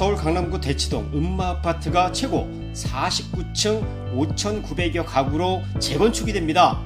강남구 대치동 음마아파트가 최고 49층 5,900여 가구로 재건축이 됩니다.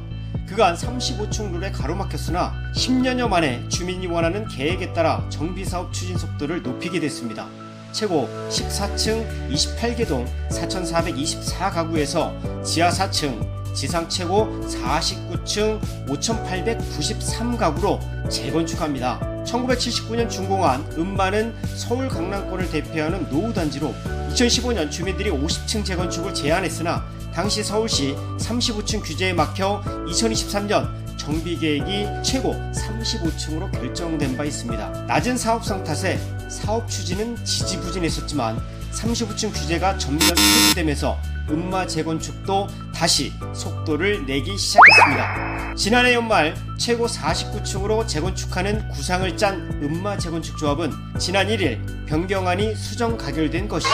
그간 35층 룰에 가로막혔으나 10년여 만에 주민이 원하는 계획에 따라 정비사업 추진 속도를 높이게 됐습니다. 최고 14층 28개 동 4,424가구에서 지하 4층, 지상 최고 49층 5,893가구로 재건축합니다. 1979년 준공한 음마는 서울 강남권을 대표하는 노후 단지로 2015년 주민들이 50층 재건축을 제안했으나 당시 서울시 35층 규제에 막혀 2023년 정비 계획이 최고 35층으로 결정된 바 있습니다. 낮은 사업성 탓에 사업 추진은 지지부진했었지만 35층 규제가 전면 폐지되면서 음마 재건축도 다시 속도를 내기 시작했습니다. 지난해 연말 최고 49층으로 재건축하는 구상을 짠 음마 재건축 조합은 지난 1일 변경안이 수정 가결된 것이죠.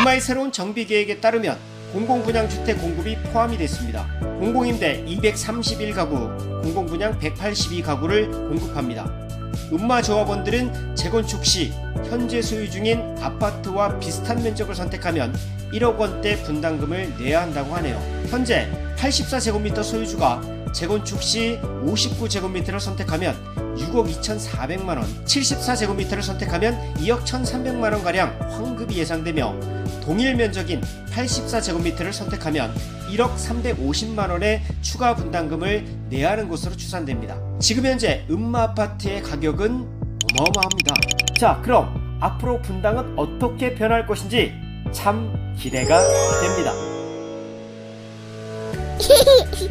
음마의 새로운 정비 계획에 따르면 공공분양 주택 공급이 포함이 됐습니다. 공공임대 231가구, 공공분양 182가구를 공급합니다. 음마 조합원들은 재건축 시 현재 소유 중인 아파트와 비슷한 면적을 선택하면 1억 원대 분담금을 내야 한다고 하네요. 현재 84제곱미터 소유주가 재건축 시 59제곱미터를 선택하면 6억 2,400만 원, 74제곱미터를 선택하면 2억 1,300만 원 가량 환급이 예상되며 동일 면적인 84제곱미터를 선택하면 1억 350만 원의 추가 분담금을 내야 하는 것으로 추산됩니다. 지금 현재 음마 아파트의 가격은 어마어마합니다. 자, 그럼 앞으로 분당은 어떻게 변할 것인지 참 기대가 됩니다.